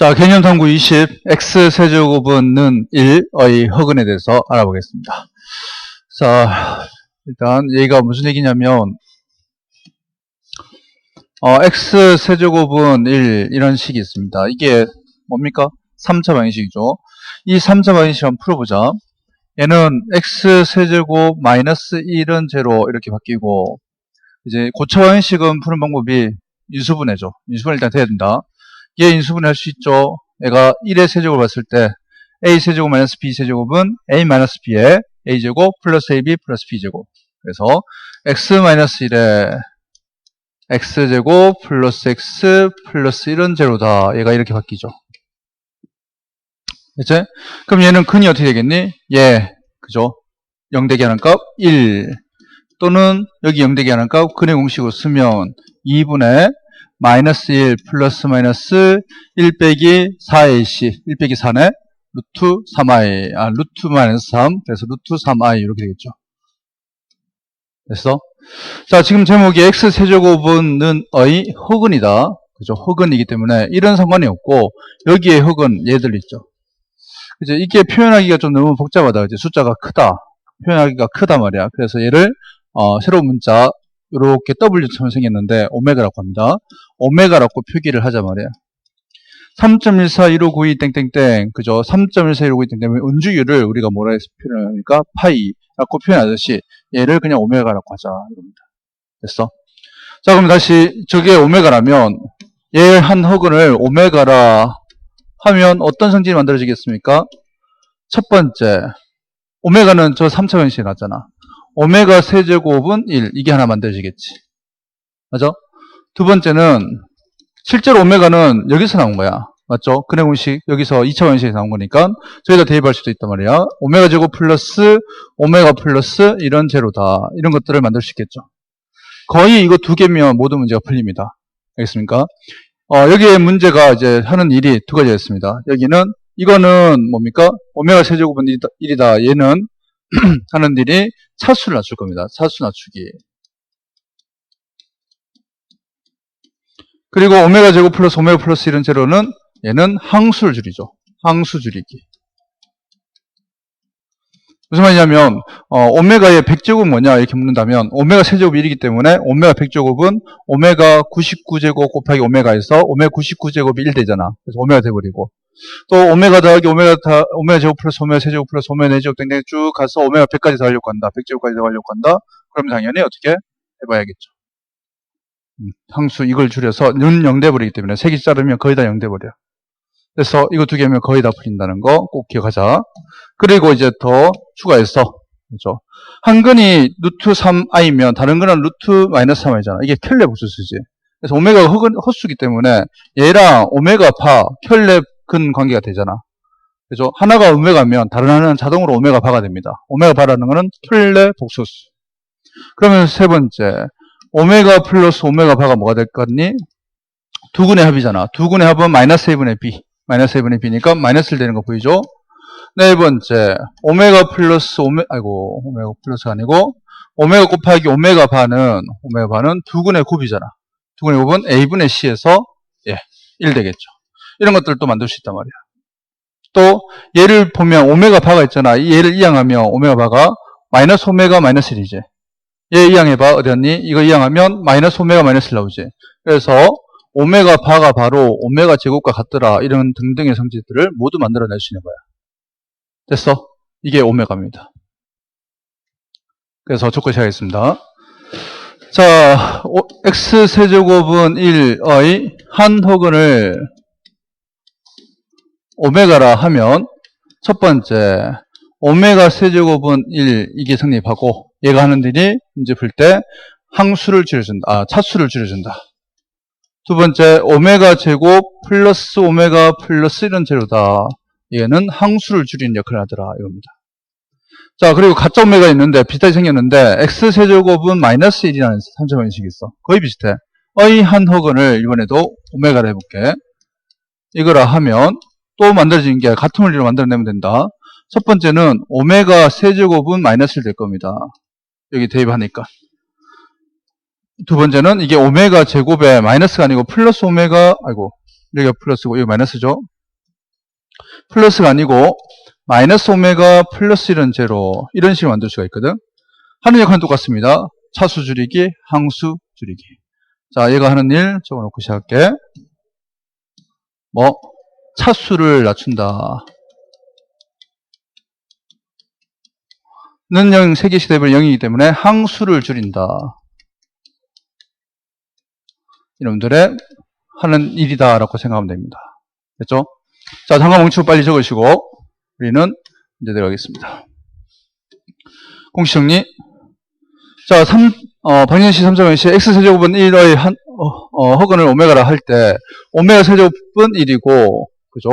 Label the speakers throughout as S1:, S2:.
S1: 자, 개념 탐구 20, x 세제곱은 1의 허근에 대해서 알아보겠습니다. 자, 일단 얘가 무슨 얘기냐면 어, x 세제곱은 1 이런 식이 있습니다. 이게 뭡니까? 3차 방정식이죠. 이 3차 방정식 한번 풀어보자. 얘는 x 세제곱 마이너스 1은 제로 이렇게 바뀌고 이제 고차 방정식은 푸는 방법이 인수분해죠. 인수분해 일단 돼야 된다. 얘 인수분해 할 수 있죠. 얘가 1의 세제곱을 봤을 때 a 세제곱 마이너스 b 세제곱은 a 마이너스 b의 a제곱 플러스 ab 플러스 b제곱 그래서 x 마이너스 1에 x제곱 플러스 x 플러스 1은 제로다. 얘가 이렇게 바뀌죠. 이제 그럼 얘는 근이 어떻게 되겠니? 얘 그죠? 0되게 하는 값 1 또는 여기 0되게 하는 값 근의 공식으로 쓰면 2분의 마이너스 1 플러스 마이너스 1 빼기 4ac 1 빼기 4네 루트 3i 아 루트 마이너스 3 그래서 루트 3i 이렇게 되겠죠. 됐어? 자 지금 제목이 x 세제곱은 의 허근이다. 그죠? 허근이기 때문에 이런 상관이 없고 여기에 허근 얘들 있죠. 이제 이게 표현하기가 좀 너무 복잡하다. 이제 숫자가 크다. 표현하기가 크다 말이야. 그래서 얘를 어, 새로운 문자 이렇게 W처럼 생겼는데 오메가라고 합니다. 오메가라고 표기를 하자 말이에요. 3.141592 땡땡땡 그죠? 3.141592 땡땡 은주율을 우리가 뭐라 해서 표현합니까? 파이라고 표현하듯이 얘를 그냥 오메가라고 하자 이겁니다. 됐어? 자 그럼 다시 저게 오메가라면 얘 한 허근을 오메가라 하면 어떤 성질이 만들어지겠습니까? 첫 번째 오메가는 저 3차 변식이 났잖아. 오메가 세제곱은 1 이게 하나 만들어지겠지. 맞죠? 두 번째는 실제로 오메가는 여기서 나온 거야. 맞죠? 근해 공식 여기서 2차 원식에서 나온 거니까 저기다 대입할 수도 있단 말이야. 오메가 제곱 플러스 오메가 플러스 이런 제로다. 이런 것들을 만들 수 있겠죠. 거의 이거 두 개면 모든 문제가 풀립니다. 알겠습니까? 어, 여기에 문제가 이제 하는 일이 두 가지가 있습니다. 여기는 이거는 뭡니까? 오메가 세제곱은 1이다. 얘는 하는 일이 차수를 낮출 겁니다. 차수 낮추기. 그리고 오메가 제곱 플러스 오메가 플러스 1은 제로는 얘는 항수를 줄이죠. 항수 줄이기. 무슨 말이냐면 어, 오메가의 100제곱 뭐냐 이렇게 묻는다면 오메가 세제곱 1이기 때문에 오메가 100제곱은 오메가 99제곱 곱하기 오메가에서 오메가 99제곱이 1 되잖아. 그래서 오메가 돼버리고 또 오메가 더하기 오메가 다 오메가 제곱 플러스 오메가 세제곱 플러스 오메가 네제곱 땡땡 쭉 가서 오메가 100까지 더하려고 한다. 100제곱까지 더하려고 한다. 그럼 당연히 어떻게 해봐야겠죠. 음, 항수 이걸 줄여서 는 0돼 버리기 때문에 색이 자르면 거의 다 0돼 버려. 그래서 이거 두 개면 거의 다 풀린다는 거 꼭 기억하자. 그리고 이제 더 추가해서 그죠? 한 근이 루트 3i면 다른 근은 루트 마이너스 3i잖아. 이게 켈레 복수수지. 그래서 오메가가 헛수기 때문에 얘랑 오메가 파 켈레 근 관계가 되잖아. 그죠? 하나가 오메가면 다른 하나는 자동으로 오메가 바가 됩니다. 오메가 바라는 거는 켈레 복수수. 그러면 세 번째 오메가 플러스 오메가 바가 뭐가 될것 같니? 두 근의 합이잖아. 두 근의 합은 마이너스 1분의 b. 마이너스 1분의 b니까 마이너스 1 되는 거 보이죠? 네 번째 오메가 플러스 오메 아이고 오메가 플러스가 아니고 오메가 곱하기 오메가 바는 오메가 바는 두 근의 곱이잖아. 두 근의 곱은 a분의 c에서 예, 1 되겠죠. 이런 것들도 만들 수 있단 말이야. 또 얘를 보면 오메가 바가 있잖아. 얘를 이항하면 오메가 바가 마이너스 오메가 마이너스 1이지. 얘 이항해봐. 어디 갔니? 이거 이항하면 마이너스 오메가 마이너스 1 나오지. 그래서 오메가 바가 바로 오메가 제곱과 같더라. 이런 등등의 성질들을 모두 만들어낼 수 있는 거야. 됐어? 이게 오메가입니다. 그래서 조건 시작하겠습니다. 자, x세제곱은 1의 한 혹은을 오메가라 하면 첫 번째 오메가 세제곱은 1 이게 성립하고 얘가 하는 일이 문제 풀 때 항수를 줄여준다. 아, 차수를 줄여준다. 두 번째 오메가 제곱 플러스 오메가 플러스 1은 제로다. 얘는 항수를 줄이는 역할을 하더라 이겁니다. 자 그리고 가짜 오메가 있는데 비슷하게 생겼는데 x세제곱은 마이너스 1이라는 3차 방식이 있어. 거의 비슷해. 의한 허근을 이번에도 오메가로 해볼게. 이거라 하면 또 만들어지는 게 같은 원리로 만들어내면 된다. 첫 번째는 오메가 세제곱은 마이너스 1될 겁니다. 여기 대입하니까. 두 번째는 이게 오메가 제곱에 마이너스가 아니고 플러스 오메가, 아이고, 여기가 플러스고 여기 마이너스죠. 플러스가 아니고 마이너스 오메가 플러스 1은 제로 이런 식으로 만들 수가 있거든. 하는 역할은 똑같습니다. 차수 줄이기, 항수 줄이기. 자, 얘가 하는 일 적어놓고 시작할게. 뭐 차수를 낮춘다. 는 0, 세개시 대입은 0이기 때문에 항수를 줄인다. 이놈들의 하는 일이다라고 생각하면 됩니다. 됐죠? 자, 잠깐 멈추고 빨리 적으시고 우리는 이제 들어가겠습니다. 공식 정리. 자, 3, 어, 방정식 3점의 x 세제곱은 1의 한, 어, 어, 허근을 오메가라 할 때, 오메가 세제곱은 1이고, 그죠?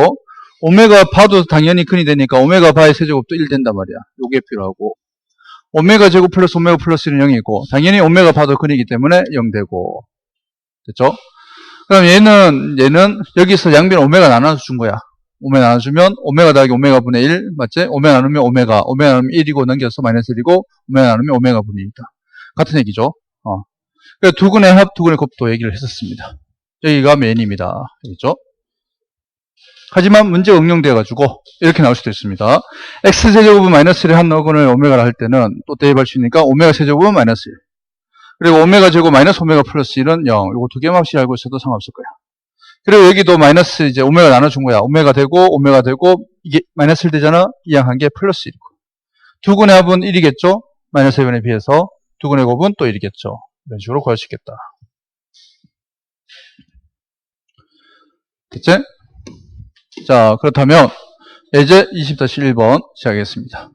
S1: 오메가 바도 당연히 근이 되니까 오메가 바의 세제곱도 1 된단 말이야. 요게 필요하고. 오메가 제곱 플러스 오메가 플러스 1은 0이고, 당연히 오메가 바도 근이기 때문에 0 되고. 됐죠? 그럼 얘는, 얘는 여기서 양변 오메가 나눠서 준 거야. 오메가 나눠주면 오메가 더하기 오메가 분의 1 맞지? 오메가 나누면 오메가 오메가 나누면 1이고 넘겨서 마이너스 1이고 오메가 나누면 오메가 분의 1이다. 같은 얘기죠. 어. 그래서 두근의 합, 두 근의 곱도 얘기를 했었습니다. 여기가 메인입니다. 알겠죠? 하지만 문제 응용되어 가지고 이렇게 나올 수도 있습니다. x 세제곱은 마이너스 1의 한 어근을 오메가라 할 때는 또 대입할 수 있으니까 오메가 세제곱은 마이너스 1. 그리고 오메가 제곱 마이너스 오메가 플러스 1은 0. 이거 두 개만 없이 알고 있어도 상관없을 거야. 그리고 여기도 마이너스 이제 오메가 나눠준 거야. 오메가 되고 오메가 되고 이게 마이너스 1 되잖아. 이항한 게 플러스 1이고. 두 근의 합은 1이겠죠. 마이너스 1에 비해서 두 근의 곱은 또 1이겠죠. 이런 식으로 구할 수 있겠다. 됐지? 자 그렇다면 예제 20-1번 시작하겠습니다.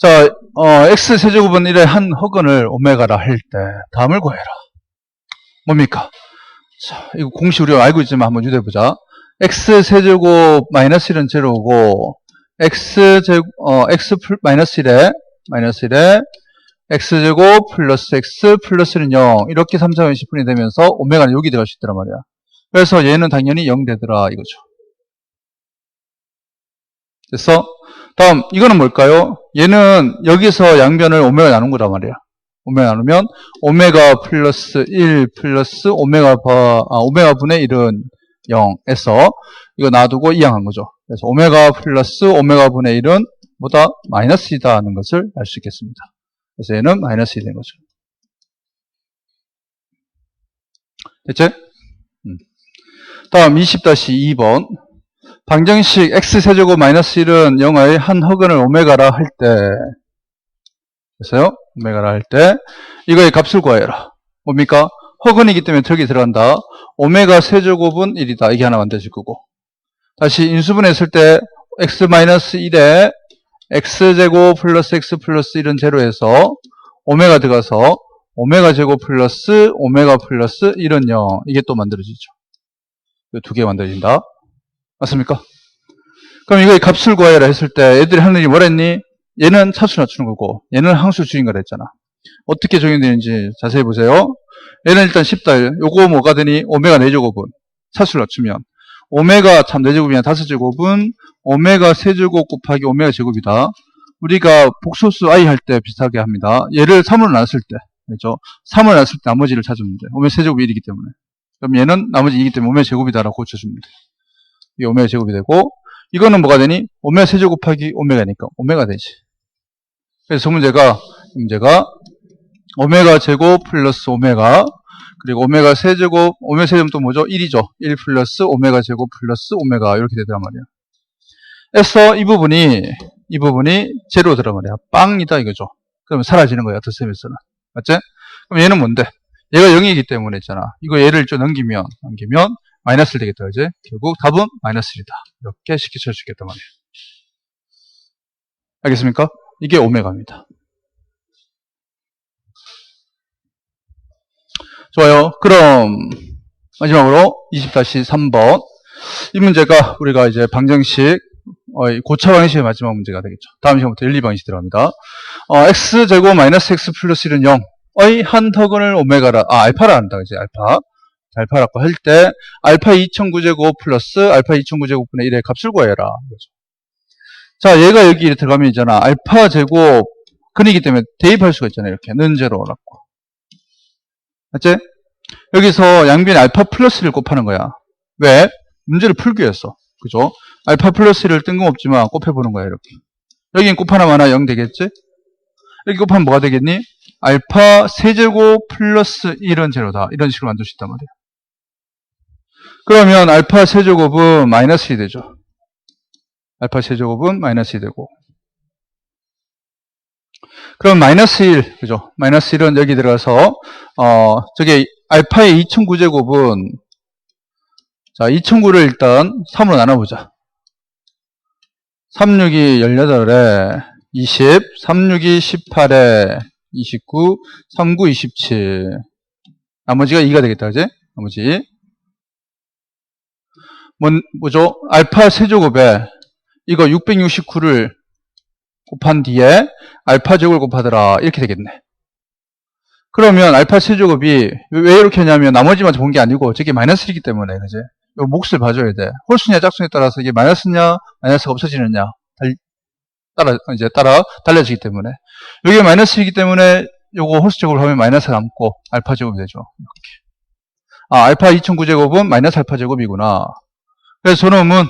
S1: 자, 어, x 세제곱은 1의 한 허근을 오메가라 할 때 다음을 구해라. 뭡니까? 자, 이거 공식 우리가 알고 있지만 한번 유도해 보자. x 세제곱 마이너스 1은 제로고, x 제 어, x 플, 마이너스 1에, 마이너스 1에, x 제곱 플러스 x 플러스 1은 0. 이렇게 3, 4, 5, 10분이 되면서 오메가는 여기 들어갈 수 있단 말이야. 그래서 얘는 당연히 0 되더라, 이거죠. 됐어? 다음, 이거는 뭘까요? 얘는 여기서 양변을 오메가 나눈 거란 말이야. 오메가 나누면 오메가 플러스 1 플러스 오메가 바, 아, 오메가 분의 1은 0에서 이거 놔두고 이항한 거죠. 그래서 오메가 플러스 오메가 분의 1은 뭐다? 마이너스 이다 하는 것을 알 수 있겠습니다. 그래서 얘는 마이너스이 된 거죠. 됐지? 음. 다음 20-2번 방정식 x세제곱 마이너스 1은 0의 한 허근을 오메가라 할 때, 됐어요? 오메가라 할 때, 이거의 값을 구하여라. 뭡니까? 허근이기 때문에 저기 들어간다. 오메가 세제곱은 1이다. 이게 하나 만들어질 거고. 다시 인수분했을 때, x 마이너스 1에 x제곱 플러스 x 플러스 1은 제로에서 오메가 들어가서 오메가 제곱 플러스 오메가 플러스 1은 0. 이게 또 만들어지죠. 두 개 만들어진다. 맞습니까? 그럼 이거의 값을 구하여라 했을 때 애들이 하는 일이 뭐랬니? 얘는 차수 낮추는 거고 얘는 항수 줄인 거라 했잖아. 어떻게 적용되는지 자세히 보세요. 얘는 일단 쉽다. 요거 뭐가 되니? 오메가 4제곱은 차수를 낮추면 오메가 참 4제곱이냐 5제곱은 오메가 세제곱 곱하기 오메가 제곱이다. 우리가 복소수 i 할 때 비슷하게 합니다. 얘를 3으로 나눴을 때 그렇죠? 3을 나눴을 때 나머지를 찾으면 돼. 오메가 세제곱이 1이기 때문에. 그럼 얘는 나머지 2이기 때문에 오메가 제곱이다라고 돼. 이 오메가 제곱이 되고 이거는 뭐가 되니? 오메가 세제곱 곱하기 오메가니까 오메가 되지. 그래서 문제가 문제가 오메가 제곱 플러스 오메가 그리고 오메가 세제곱 오메가 세제곱 또 뭐죠? 1이죠. 1 플러스 오메가 제곱 플러스 오메가 이렇게 되더란 말이야. 그래서 이 부분이 이 부분이 제로 들어 말이야. 빵이다 이거죠. 그러면 사라지는 거야. 더셈에서는 맞지? 그럼 얘는 뭔데? 얘가 0이기 때문에 있잖아. 이거 얘를 좀 넘기면 넘기면 마이너스를 되겠다. 이제 결국 답은 마이너스 1이다. 이렇게 쉽게 칠수 있겠단 말이에요. 알겠습니까? 이게 오메가입니다. 좋아요. 그럼 마지막으로 20-3번 이 문제가 우리가 이제 방정식 어, 고차 방정식의 마지막 문제가 되겠죠. 다음 시간부터 1, 2방정식 들어갑니다. 어, x제곱 마이너스 x 플러스 1은 0의 한 턱을 오메가라 아 알파라 한다. 이제 알파 알파라고 할 때 알파 2009제곱 플러스 알파 2009제곱분의 1의 값을 구해라. 자, 얘가 여기 들어가면 있잖아. 알파 제곱 근이기 때문에 대입할 수가 있잖아요. 이렇게 는 제로 라고. 맞지? 여기서 양변 알파 플러스를 곱하는 거야. 왜? 문제를 풀기 위해서. 그죠? 알파 플러스 1을 뜬금없지만 곱해보는 거야, 이렇게. 여긴 곱하나 마나 0 되겠지? 이렇게 곱하면 뭐가 되겠니? 알파 세제곱 플러스 1은 제로다. 이런 식으로 만들 수 있단 말이야. 그러면 알파 세제곱은 마이너스 1이 되죠. 알파 세제곱은 마이너스 1이 되고. 그럼 마이너스 1, 그죠? 마이너스 1은 여기 들어가서, 어, 저게 알파의 2009제곱은, 자, 2009를 일단 3으로 나눠보자. 36이 18에 20, 36이 18에 29, 39, 27. 나머지가 2가 되겠다, 그지? 나머지. 뭔, 뭐죠? 알파 세제곱에 이거 669를 곱한 뒤에 알파 제곱을 곱하더라. 이렇게 되겠네. 그러면 알파 세제곱이 왜 이렇게 하냐면 나머지만 좋은 게 아니고 저게 마이너스이기 때문에, 그지? 요 몫을 봐줘야 돼. 홀수냐 짝수에 따라서 이게 마이너스냐, 마이너스가 없어지느냐, 달, 따라, 이제 따라 달라지기 때문에. 여기 마이너스이기 때문에 요거 홀수 제곱을 하면 마이너스가 남고 알파 제곱이 되죠. 이렇게. 아, 알파 2009제곱은 마이너스 알파 제곱이구나. 그래서 저놈은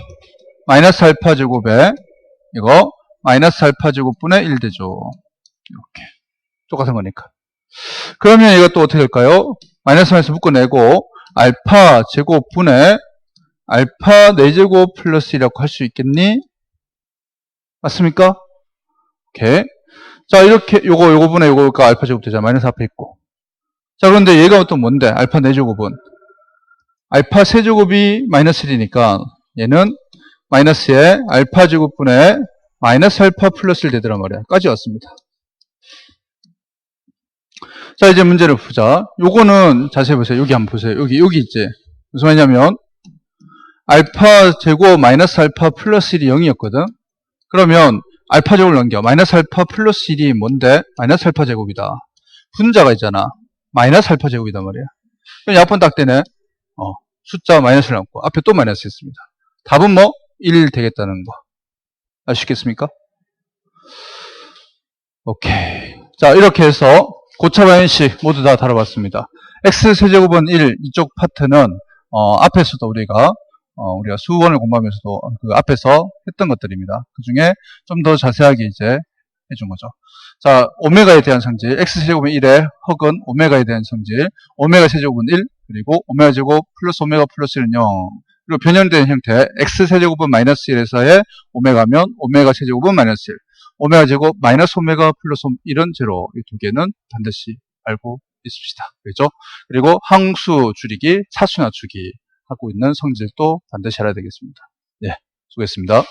S1: 마이너스 알파 제곱에 이거 마이너스 알파 제곱분의 1 되죠. 이렇게. 똑같은 거니까. 그러면 이것도 어떻게 될까요? 마이너스 마이너스 묶어내고 알파 제곱분의 알파 4제곱 플러스 1이라고 할 수 있겠니? 맞습니까? 오케이. 자, 이렇게, 요거, 요거 분의 요거가 알파 제곱 되잖아. 마이너스 앞에 있고. 자, 그런데 얘가 또 뭔데? 알파 4제곱은. 알파 세제곱이 마이너스 1이니까 얘는 마이너스에 알파 제곱분의 마이너스 알파 플러스 1 되더란 말이야. 까지 왔습니다. 자, 이제 문제를 보자. 요거는 자세히 보세요. 여기 한번 보세요. 여기, 여기 있지. 무슨 말이냐면, 알파 제곱 마이너스 알파 플러스 1이 0이었거든. 그러면 알파 제곱을 넘겨. 마이너스 알파 플러스 1이 뭔데? 마이너스 알파 제곱이다. 분자가 있잖아. 마이너스 알파 제곱이단 말이야. 그럼 약분 딱 되네. 어, 숫자 마이너스를 남고 앞에 또 마이너스 있습니다. 답은 뭐? 1 되겠다는 거. 아시겠습니까? 오케이. 자, 이렇게 해서 고차 방식 모두 다 다뤄봤습니다. x세제곱은 1, 이쪽 파트는 어, 앞에서도 우리가 어, 우리가 수원을 공부하면서도 그 앞에서 했던 것들입니다. 그 중에 좀 더 자세하게 이제 해준 거죠. 자, 오메가에 대한 성질, x세제곱은 1에 헉은 오메가에 대한 성질, 오메가 세제곱은 1, 그리고 오메가 제곱 플러스 오메가 플러스 1은 0. 그리고 변형된 형태, x세제곱은 마이너스 1에서의 오메가면 오메가 세제곱은 마이너스 1. 오메가 제곱 마이너스 오메가 플러스 1은 제로. 이 두 개는 반드시 알고 있읍시다. 그죠? 그리고 항수 줄이기, 차수 낮추기 하고 있는 성질도 반드시 알아야 되겠습니다. 예, 수고했습니다.